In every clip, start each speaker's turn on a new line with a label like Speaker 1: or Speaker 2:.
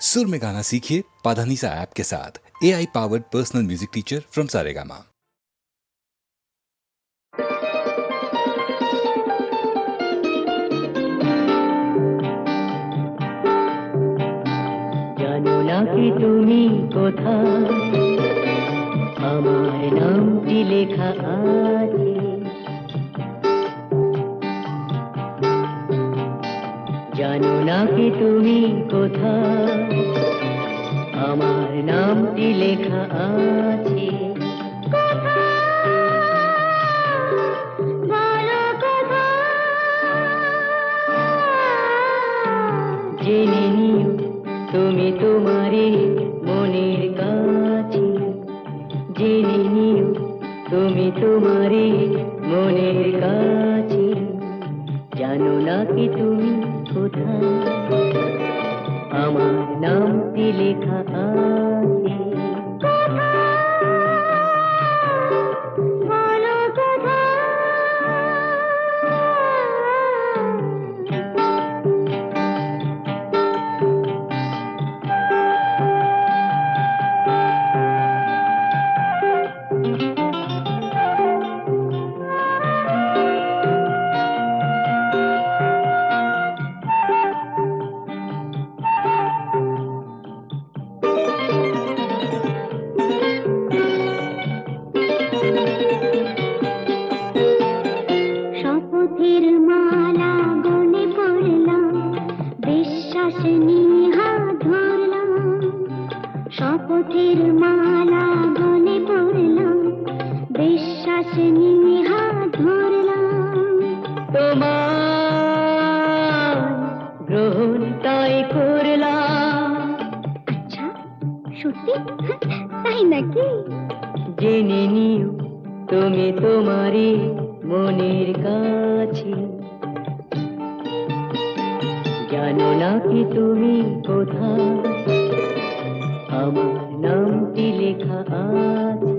Speaker 1: सुर में गाना सीखिए पाधानीसा ऐप के साथ A I powered personal music teacher from Saregama
Speaker 2: জানো না কি তুমি কোথায় আমার নামটি লেখা আছে জানো না কি তুমি কোথা আমার নামটি লেখা আছে।
Speaker 3: শপথের মালা গনে পড়লাম বিশ্বাস নিয়ে হাত ধরলাম।
Speaker 2: তোমার গ্রহণ তাই করলাম।
Speaker 3: আচ্ছা সত্যি? তাই নাকি?
Speaker 2: জেনে নিও তুমি তোমারই মনের কাছে। জানো না কি তুমি কোথায়? আমার নামটি লেখা আছে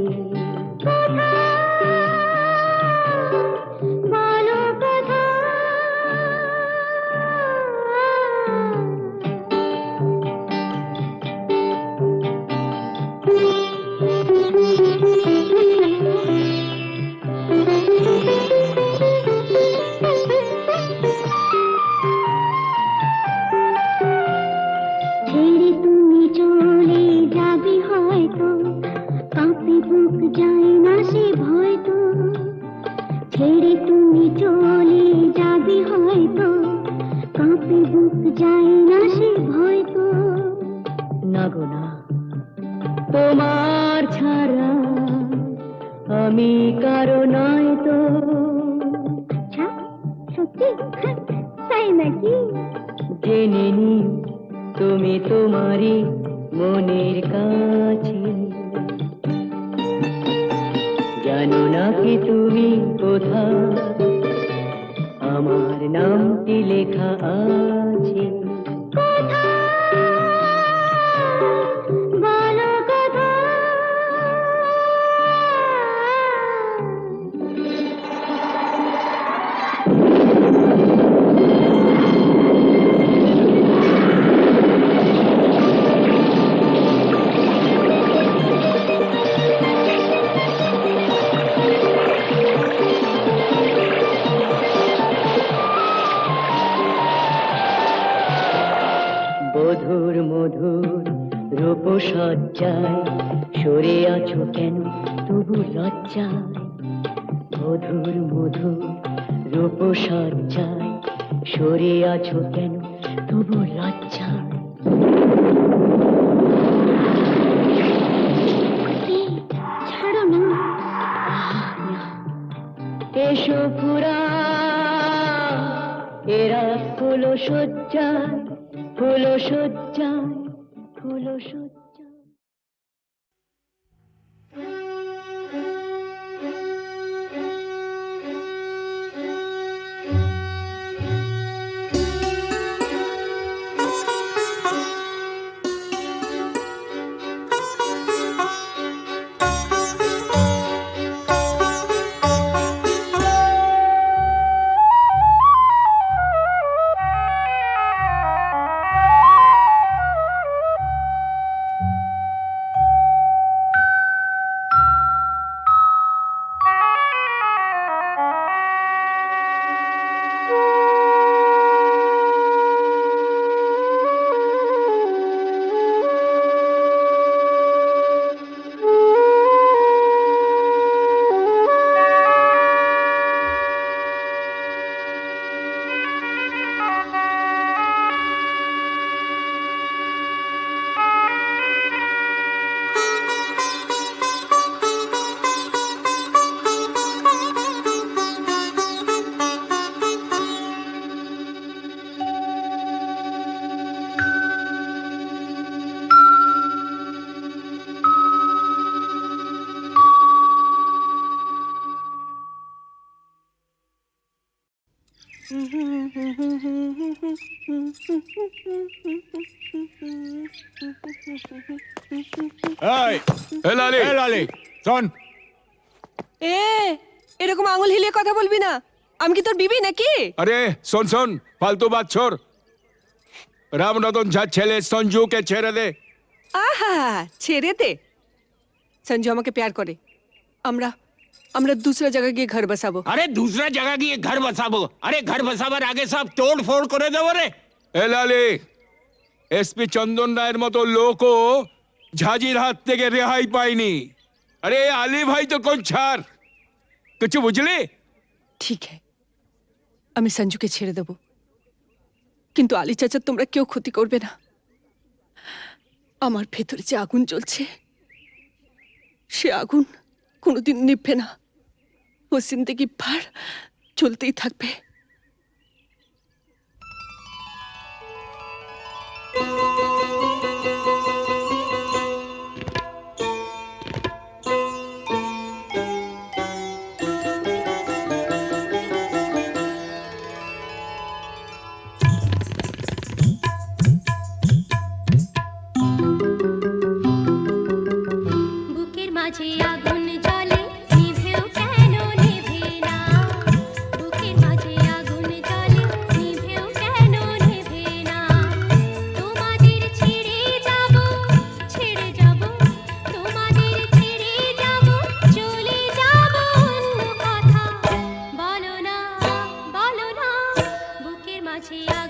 Speaker 3: যায় না সে ভয় তো। না
Speaker 2: গো না। তোমার ছাড়া আমি কারও নয় তো।
Speaker 3: আচ্ছা সত্যি? তাই নাকি?
Speaker 2: জেনে নিও তুমি তোমারই মনের কাছে। জানো না কি তুমি কোথায়? আমার নামটি লেখা আছে। মাঝে রূপসজ্জায় সরে আছো কেন? তবু লজ্জায়
Speaker 3: এই, ছাড়ো না।
Speaker 2: এসো ফুরা এরা ফুলো সজ্জায় ফুলো সজ্জায় ফুলো সজ্জায়
Speaker 4: এই
Speaker 5: এ লালি।
Speaker 4: শোন।
Speaker 6: এ এরকম আঙুল হিলিয়ে কথা বলবি না। আমি কি তোর বিবি নাকি?
Speaker 5: আরে শোন শোন ফালতু বাদ ছোড়। রামরতন ঝা ছেলে সঞ্জুকে ছেড়ে দে।
Speaker 6: আহা ছেড়ে দে। সঞ্জু আমাকে প্যার করে। আমরা আমরা দুসরা জায়গা গিয়ে ঘর বসাবো
Speaker 7: আরে দুসরা জায়গা গিয়ে ঘর বসাবো আরে ঘর বসাবার আগে সব তোড় ফোড় করে দেবো রে
Speaker 5: এ লালে এসপি চন্দন রায়ের মতো লোকও ঝাজির হাত থেকে রেহাই পায়নি আরে আলী ভাই তো কোন ছাড় কিছু বুঝলি
Speaker 6: ঠিক হ্যাঁ আমি সঞ্জুকে ছেড়ে দেব কিন্তু আলী চাচা তোমরা কেউ ক্ষতি করবে না আমার ভেতরে যে আগুন জ্বলছে সে আগুন কোনোদিন নিভবে না ও জিন্দগি ভার চলতেই থাকবে
Speaker 3: বুকের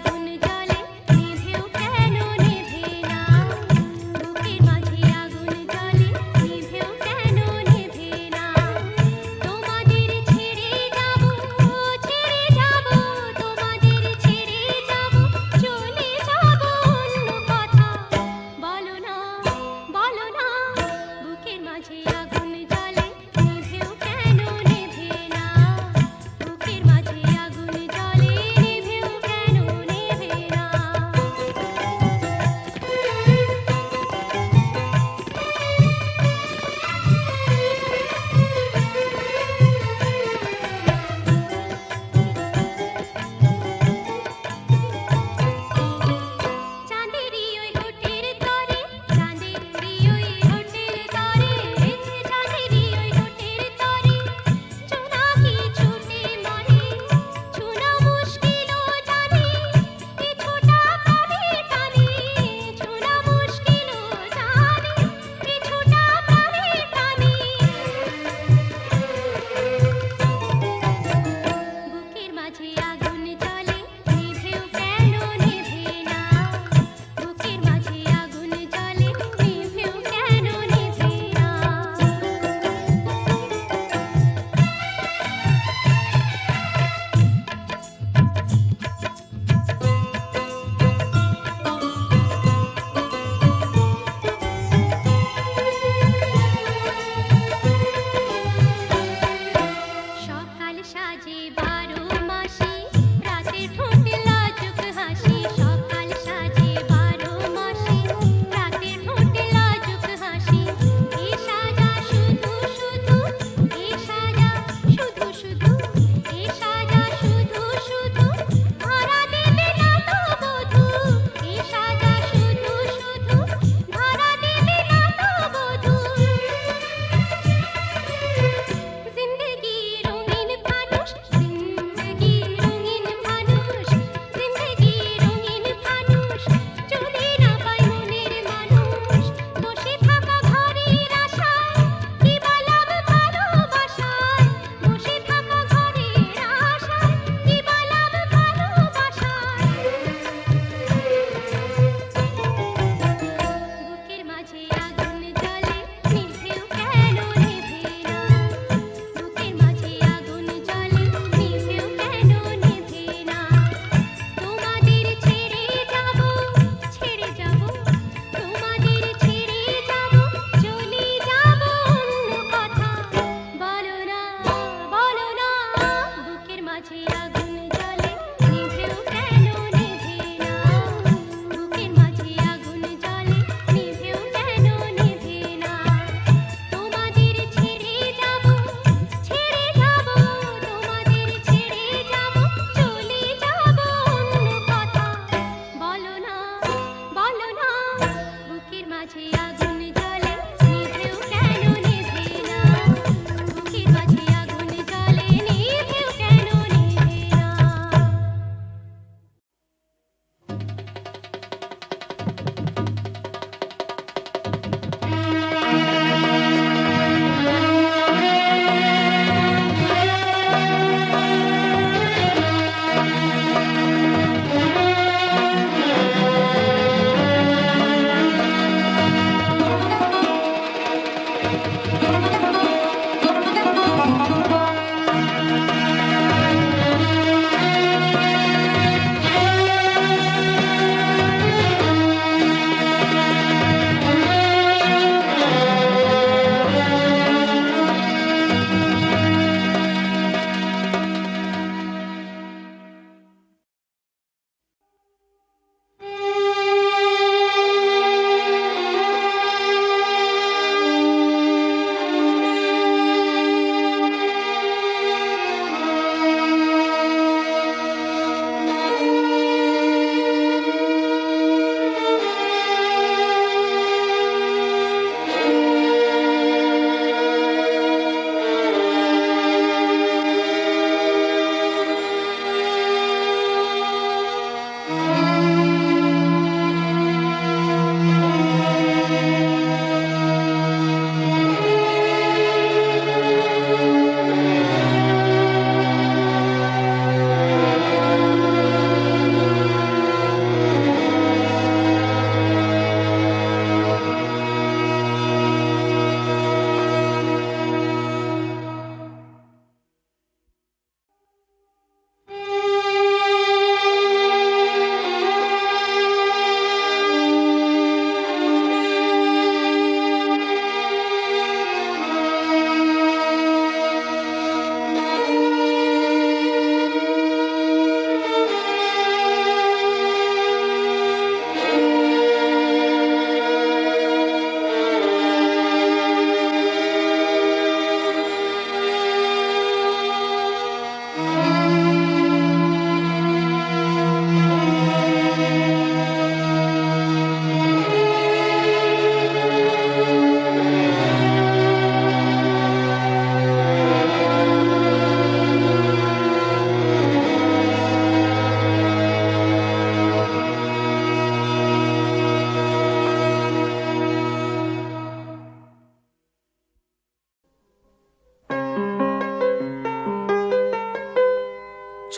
Speaker 3: আগুন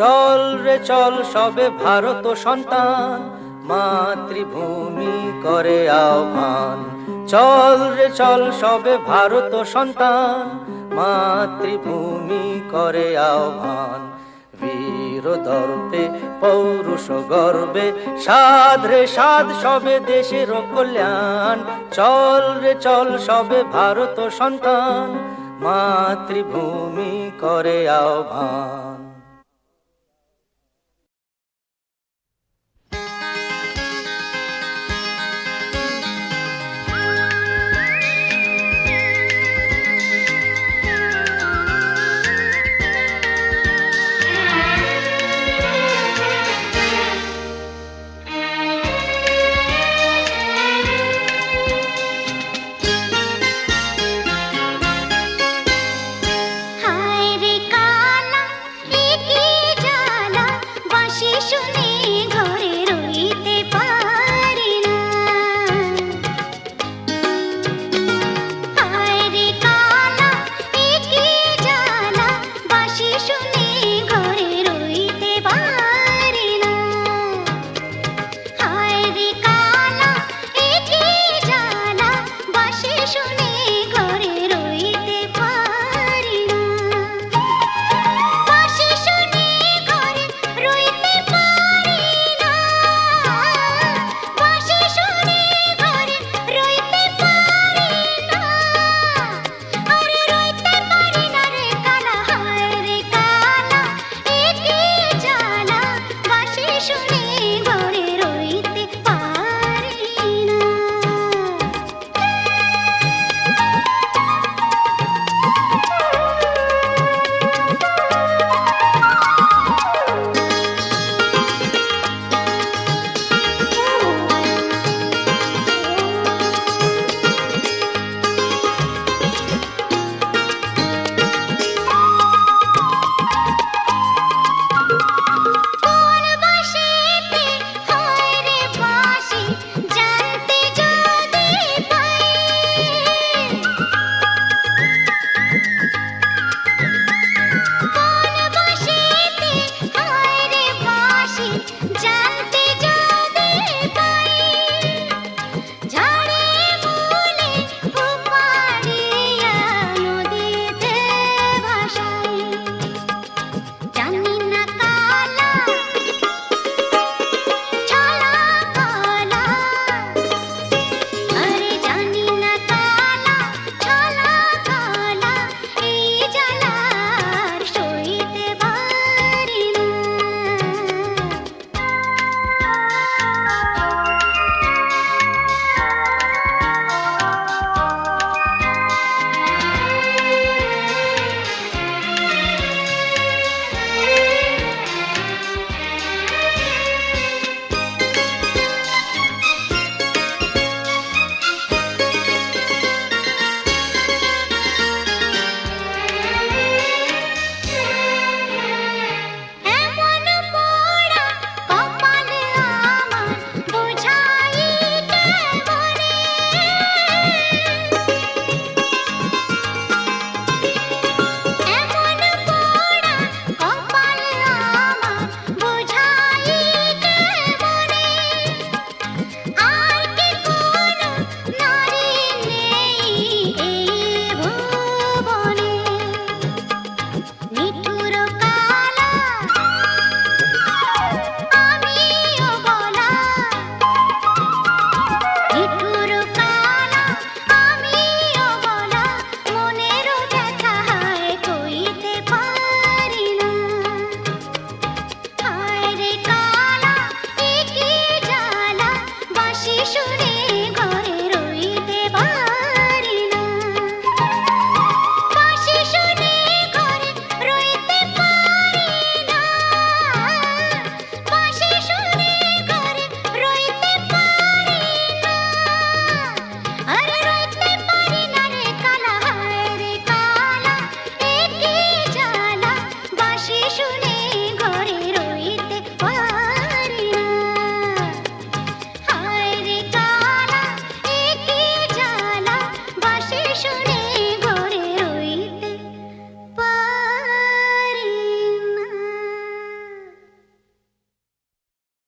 Speaker 8: চল রে চল, সবে ভারত সন্তান। মাতৃভূমি করে আহ্বান। চল রে চল, সবে ভারত সন্তান। মাতৃভূমি করে আহ্বান। বীর দর্পে, পৌরুষ গর্বে, সাধ রে সাধ, সবে দেশের কল্যাণ। চল রে চল, সবে ভারত সন্তান। মাতৃভূমি করে আহ্বান।